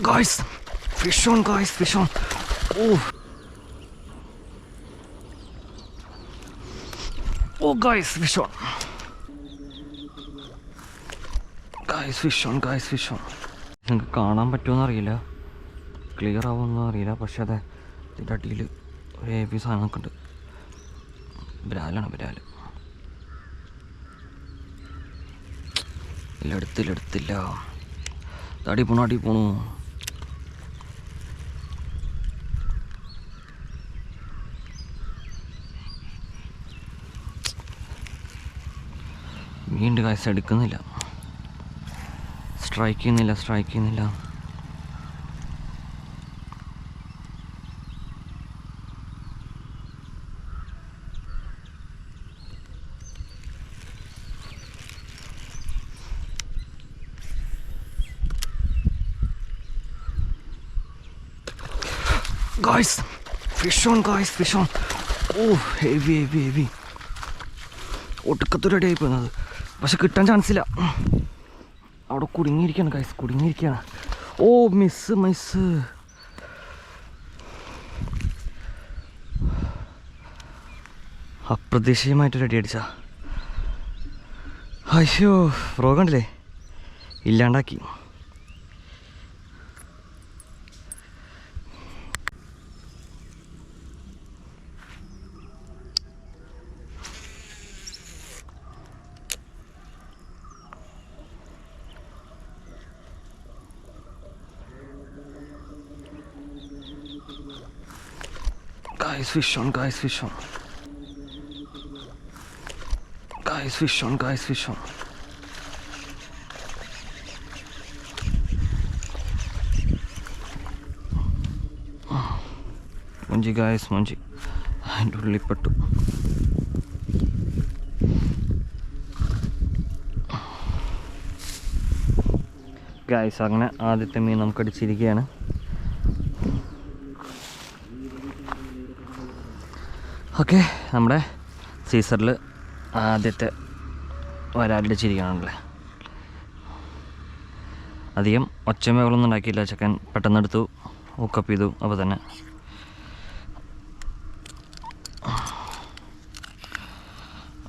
Guys, fish on, guys, fish on. Oh. Oh, guys, fish on. Guys, fish on, guys, fish on. നിങ്ങൾക്ക് കാണാൻ പറ്റുമെന്ന് അറിയില്ല clear ആവുമെന്ന് അറിയില്ല പക്ഷെ അതെ ഇതിന്റെ അടിയിൽ ഒരു ഹെവി സാധനമൊക്കെ ഉണ്ട് ബിരാലാണ് ബിരാൽ ഇല്ല എടുത്തില്ല എടുത്തില്ല അടി പോണു അടി പോണു വീണ്ടും കാശ് എടുക്കുന്നില്ല. സ്ട്രൈക്ക് ചെയ്യുന്നില്ല സ്ട്രൈക്ക് ചെയ്യുന്നില്ല. Guys fish on guys fish on. Oh heavy heavy heavy. ഒടുക്കത്തൊരു അടിയായി പോകുന്നത് പക്ഷെ കിട്ടാൻ ചാൻസ് ഇല്ല. അവിടെ കുടുങ്ങിയിരിക്കുകയാണ് കൈസ് കുടുങ്ങിയിരിക്കുകയാണ്. ഓ മിസ് മിസ് അപ്രതീക്ഷിതമായിട്ടൊരു അടി അടിച്ചാ. അയ്യോ ഫ്രോ കണ്ടില്ലേ? ഇല്ലാണ്ടാക്കി. Guys, fish on, guys, fish on. Guys, fish on, guys, fish on. മഞ്ചി ഗായസ് മഞ്ചി അതിന്റെ ഉള്ളിൽ ഗായസ് ഗായ്സ് അങ്ങനെ ആദ്യത്തെ മീൻ നമുക്ക് അടിച്ചിരിക്കുകയാണ് ഓക്കെ നമ്മുടെ സീസറിൽ ആദ്യത്തെ വരാലടിച്ചിരിക്കുകയാണല്ലേ അധികം ഒച്ചമേകളൊന്നും ഉണ്ടാക്കിയില്ല ചെക്കൻ പെട്ടെന്ന് എടുത്തു ഹുക്കപ്പ് ചെയ്തു അപ്പോൾ തന്നെ.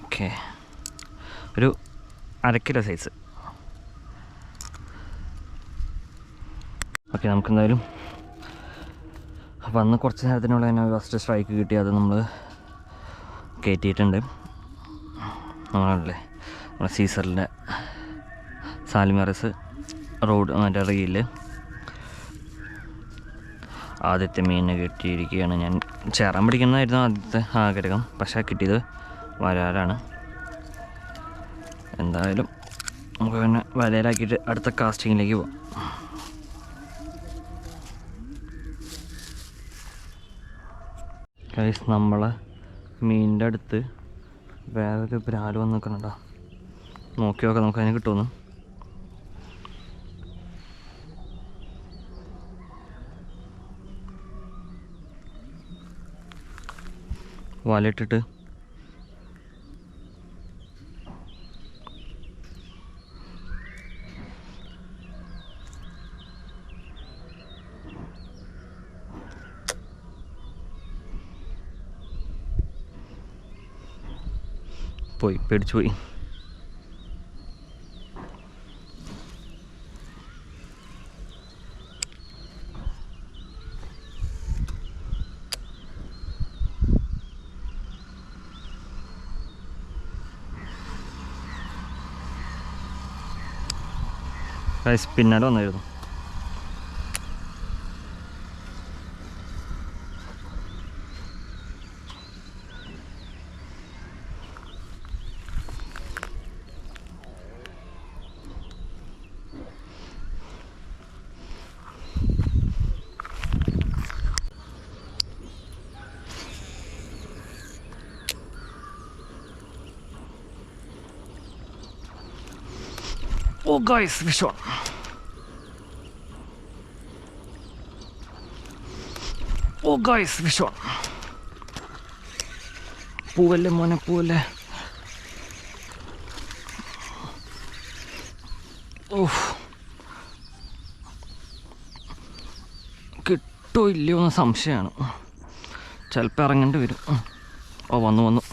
ഓക്കെ ഒരു അരക്കിലോ സൈസ് ഓക്കെ നമുക്കെന്തായാലും അപ്പോൾ അന്ന് കുറച്ച് നേരത്തിനുള്ള തന്നെ ഫസ്റ്റ് സ്ട്രൈക്ക് കിട്ടി. അത് നമ്മൾ കയറ്റിയിട്ടുണ്ട്. നമ്മളല്ലേ നമ്മുടെ സീസറിന്റെ സാലിമറസ് റോഡ് മറ്റേ റീൽ. ആദ്യത്തെ മീനിനെ കിട്ടിയിരിക്കുകയാണ് ഞാൻ. ചേറാൻ പിടിക്കുന്നതായിരുന്നു ആദ്യത്തെ ആഗ്രഹം പക്ഷേ കിട്ടിയത് വരാലാണ്. എന്തായാലും നമുക്ക് പിന്നെ വലയിലാക്കിയിട്ട് അടുത്ത കാസ്റ്റിങ്ങിലേക്ക് പോവാം. കൈസ് നമ്മളെ മീനിന്റെ അടുത്ത് വേറൊരു പ്രാൽ വന്ന് നിൽക്കണുണ്ടോ നോക്കി നോക്കാം നമുക്ക് അതിനെ കിട്ടുമെന്ന് വലയിട്ടിട്ട് പോയി പേടിച്ചു പോയി. പിന്നാലെ വന്നായിരുന്നു. Oh, guys, fish on. Guys, fish on. പൂവല്ലേ മോനെ പൂവല്ലേ ഓഹ് കിട്ടോ ഇല്ലയോ എന്ന് സംശയമാണ് ചിലപ്പോൾ ഇറങ്ങേണ്ടി വരും ഓ വന്നു വന്നു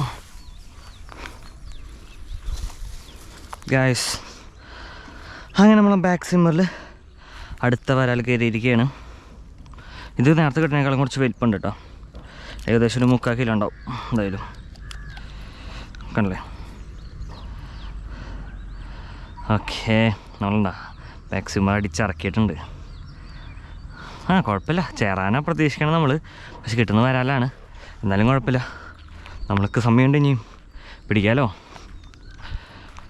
ഗായ്സ് അങ്ങനെ നമ്മൾ ബാക്ക് സിമ്മറിൽ അടുത്ത വരാൽ കയറിയിരിക്കുകയാണ് ഇത് നേരത്തെ കിട്ടുന്നതിനേക്കാളും കുറച്ച് വലിപ്പമുണ്ട് കേട്ടോ ഏകദേശം ഒരു മുക്കാൽ കിലോ ഉണ്ടാവും എന്തായാലും. കണ്ടല്ലേ? ഓക്കെ നമ്മളുണ്ടാ ബാക്ക് സിമ്മർ അടിച്ചിറക്കിയിട്ടുണ്ട്. ആ കുഴപ്പമില്ല. ചേറാനാ പ്രതീക്ഷിക്കണം നമ്മൾ പക്ഷെ കിട്ടുന്ന വരാലാണ്. എന്നാലും കുഴപ്പമില്ല. നമ്മൾക്ക് സമയമുണ്ട് ഇനിയും. പിടിക്കാമല്ലോ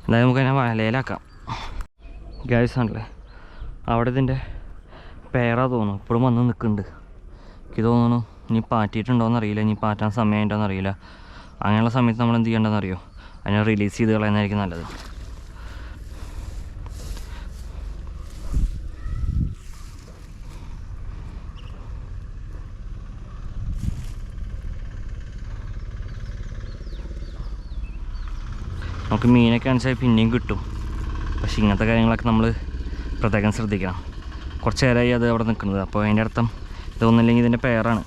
എന്തായാലും നമുക്ക് അതിനെ വലയിലാക്കാം. ഗ്യാസ് ആണല്ലേ? അവിടെ ഇതിന്റെ പേരാ തോന്നുന്നു. ഇപ്പോഴും വന്ന് നിൽക്കുന്നുണ്ട്. എനിക്ക് തോന്നുന്നു ഇനി പാറ്റിയിട്ടുണ്ടോയെന്ന് അറിയില്ല. ഇനി പാറ്റാൻ സമയമുണ്ടോയെന്ന് അറിയില്ല. അങ്ങനെയുള്ള സമയത്ത് നമ്മൾ എന്ത് ചെയ്യേണ്ടതെന്ന് അറിയോ? അതിനെ റിലീസ് ചെയ്ത് കളയുന്നതായിരിക്കും നല്ലത്. നമുക്ക് മീനൊക്കെ കാണിച്ചാൽ പിന്നെയും കിട്ടും. പക്ഷേ ഇങ്ങനത്തെ കാര്യങ്ങളൊക്കെ നമ്മൾ പ്രത്യേകം ശ്രദ്ധിക്കണം. കുറച്ച് നേരമായി അത് അവിടെ നിൽക്കുന്നത്. അപ്പോൾ അതിന്റെ അർത്ഥം ഇതൊന്നുമില്ലെങ്കിൽ ഇതിന്റെ പേരാണ്.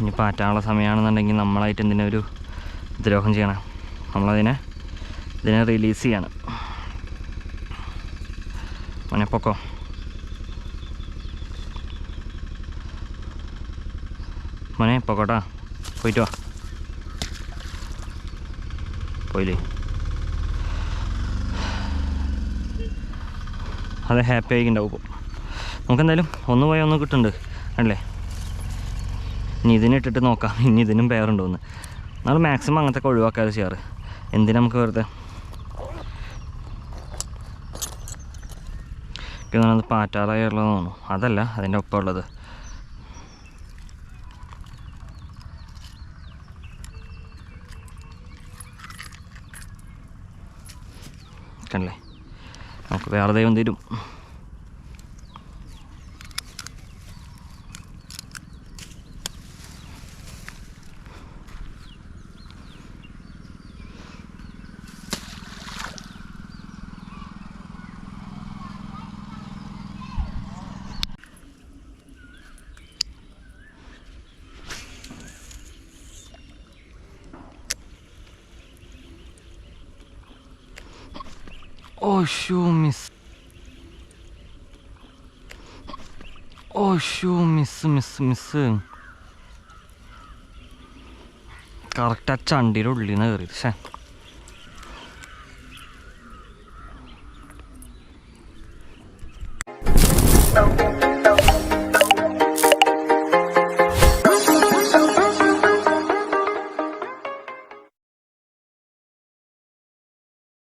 ഇനി പാറ്റാനുള്ള സമയമാണെന്നുണ്ടെങ്കിൽ നമ്മളായിട്ട് എന്തിനാ ഒരു ദ്രോഹം ചെയ്യണം. നമ്മളതിനെ ഇതിനെ റിലീസ് ചെയ്യണം. മോനെ പൊക്കോ. മോനെ പൊക്കോട്ടാ. പോയിട്ട് വാ. പോയില്ലേ? അത് ഹാപ്പി ആയിക്കുണ്ടാവും നമുക്ക് എന്തായാലും ഒന്ന് പോയാൽ ഒന്ന് കിട്ടുന്നുണ്ട് അല്ലേ? ഇനി ഇതിനിട്ടിട്ട് നോക്കാം. ഇനി ഇതിനും പേരുണ്ടോ എന്ന് നമ്മൾ മാക്സിമം അങ്ങനത്തെ ഒക്കെ ഒഴിവാക്കാതെ ചെയ്യാറ്. എന്തിനാ നമുക്ക് വെറുതെ? അത് പാറ്റാറായുള്ളതെന്ന് തോന്നുന്നു. അതല്ല അതിന്റെ ഒപ്പം ഉള്ളത്. കണ്ടല്ലേ? നമുക്ക് വേറെ ദൈവം തരും ഓ ഷൂ മിസ് ഓ ഷൂ മിസ് മിസ് മിസ് കറക്റ്റ് ആ ചണ്ടിയുടെ ഉള്ളിൽ നിന്ന് കയറിയത് ശേ